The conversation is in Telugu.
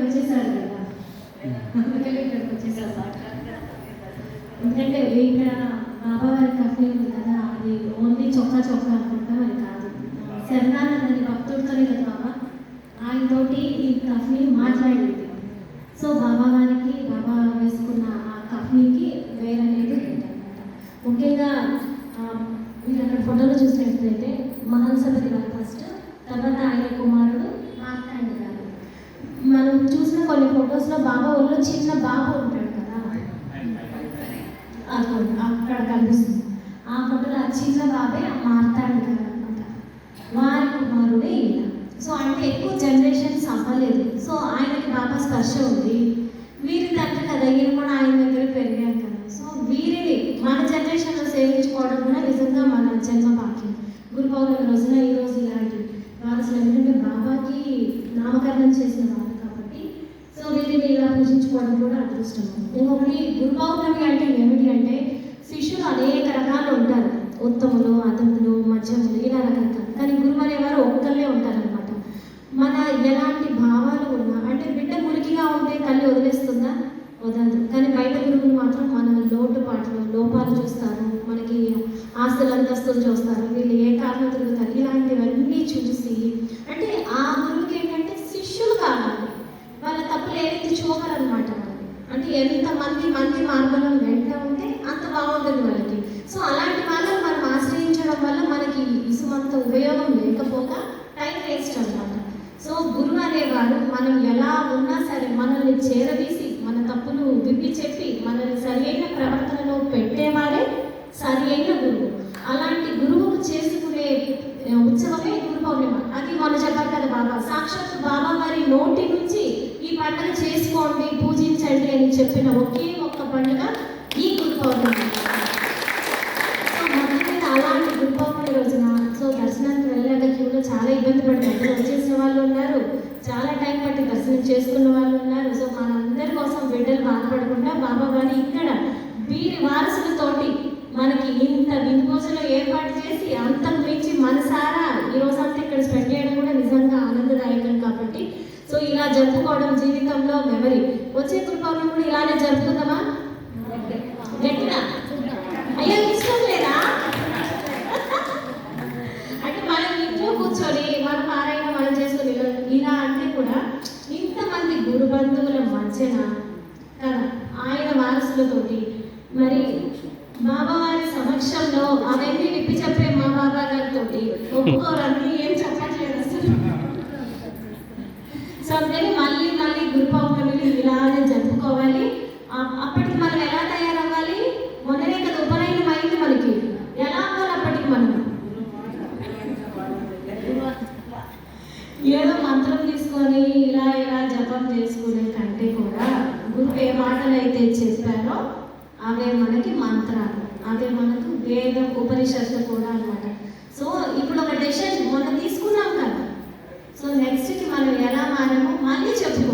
ఇక్కడికి వచ్చేసారు కదా. అందుకని ఇక్కడికి వచ్చేసారు ఎందుకంటే ఇక్కడ బాబా వారి కఫే ఉంది కదా అది ఓన్లీ చొక్కా చొక్కా అనుకుంటా మరి కాదు. శరణానందని భక్తుడితోనే కదా బాబా. ఆయనతోటి ఈ కఫీ మాట్లాడింది. సో బాబావారికి బాబా వేసుకున్న ఆ కఫీకి వేరనేది ముఖ్యంగా మీరు అక్కడ ఫోటోలో చూసినట్లయితే మహల్సపతి గారు ఫస్ట్ తర్వాత ఆయన కుమారుడు మార్తాండ గారు మనం చూసిన కొన్ని బాబా ఒళ్ళు చిన్న బాబు ఉంటాడు కదా. అదిగోండి, అక్కడ కనిపిస్తుంది. ఆ ఫోటోలో ఆ చిన్న బాబే మారుతాడు కదా అనమాట వారి కుమారుడే ఈయన. సో అంటే ఎక్కువ జనరేషన్స్ అవ్వలేదు. సో ఆయనకి బాబా స్పర్శ ఉంది. వీరి తండ్రి కదా ఈయన కూడా ఆయన దగ్గర పెరిగారు కదా. సో వీరిని మన జనరేషన్లో సేవించుకోవడం కూడా నిజంగా మన జన్మ బాక్యం గురు పౌర్ణమి రోజున ఈ రోజు ఇలాంటి వారసులు ఎందుకంటే బాబాకి నామకరణం చేసిన వారు. సో వీరిని ఇలా పూజించుకోవడం కూడా అదృష్టం. ఇంకొకటి గురుపౌర్ణమి అంటే ఏమిటి అంటే శిష్యులు అనేక రకాలు ఉంటారు. ఉత్తములు అదములు మధ్యములు ఇలా రకరకాలు. కానీ గురువు అనేవారు ఒక్కళ్ళే ఉంటారనమాట మన ఎలాంటి భావాలు ఉన్నా అంటే బిడ్డ మురికిగా ఉంటే తల్లి వదిలేస్తుందా? వదలదు. కానీ బయట గురువులు మాత్రం మన లోటుపాట్లు లోపాలు చూస్తారు. మనకి ఆస్తులు అంతస్తులు చూస్తారు. వీళ్ళు ఏ కారణం తిరుగుతారు? ఇలాంటివన్నీ చూసి అంటే ఆ గురువుకి ఏంటంటే శిష్యులు కావాలి వాళ్ళ తప్పులు ఏదైతే చూపరనమాట ఎంతమంది ఎంత మంది మంది మార్గంలో వెంట ఉంటే అంత బాగుంటుంది వాళ్ళకి. సో అలాంటి వాళ్ళని మనం ఆశ్రయించడం వల్ల మనకి ఇసుమంత ఉపయోగం లేకపోక టైం వేస్ట్ అనమాట సో గురువు అనేవాడు మనం ఎలా ఉన్నా సరే మనల్ని చేరదీసి మన తప్పులు విప్పి చెప్పి మనల్ని సరైన ప్రవర్తనలో పెట్టేవాడే సరి అయిన గురువు. అలాంటి గురువుకు చేసుకునే ఉత్సవమే గురు పౌర్ణిమ. అది మొన్న చెప్పారు కదా బాబా. సాక్షాత్ బాబా వారి నోటి నుంచి ఈ పండుగ చేసుకోండి తండ్రి అని చెప్పిన ఒకే ఒక్క పండుగ ఈ గురు పౌర్ణమి. సో మొత్తం మీద అలాంటి గురు పౌర్ణమి రోజున సో దర్శనానికి వెళ్ళాక క్యూలో చాలా ఇబ్బంది పడి వచ్చేసిన వాళ్ళు ఉన్నారు. చాలా టైం పట్టి దర్శనం చేసుకున్న వాళ్ళు ఉన్నారు. సో మనందరి కోసం బిడ్డలు బాధపడకుండా బాబా గారి ఇక్కడ వీరి వారసులతోటి మనకి ఇంత విందు భోజనం ఏర్పాటు చేసి అంతకు మించి మనసారా ఈ రోజంతా ఇక్కడ స్పెండ్ చేయడం కూడా నిజంగా ఆనందదాయకం కాబట్టి సో ఇలా జరుపుకోవడం జీవితంలో మెమరీ. వచ్చే కృపౌర్ణమి కూడా ఇలానే జరుపుకుందామా? గట్టిగా అయ్యో ఇష్టం లేదా అంటే మనం ఇంట్లో కూర్చొని మనం పారాయణ మనం చేసుకుని ఇలా- అంటే కూడా ఇంతమంది గురు బంధువుల మధ్యన కదా ఆయన వారసులతోటి మరి బాబావారి సమక్షంలో అవన్నీ విప్పి చెప్పే మా బాబా గారితో ఒప్పుకోరని ఏం చెప్పట్లేదు అసలు సో అందుకని మళ్ళీ మళ్ళీ గురు పౌర్ణమిని ఇలానే జరుపుకోవాలి ఆ- అప్పటికి మనం ఎలా తయారవ్వాలి మొన్ననే కదా ఉపనయనం అయింది మనకి ఎలా అవ్వాలి అప్పటికి మనం ఏదో మంత్రం తీసుకొని ఇలా ఇలా జపం చేసుకునే కంటే కూడా గురువు మాటలు అయితే చెప్పారో అవే మనకి మంత్రాలు. అవే మనకు వేదం ఉపనిషత్తు కూడా అన్నమాట. సో ఇప్పుడు ఒక డెసిషన్ మొన్న తీసుకున్నాం కదా. సో నెక్స్ట్కి మనం ఎలా మారామో మళ్ళీ చెప్పుకుందాం.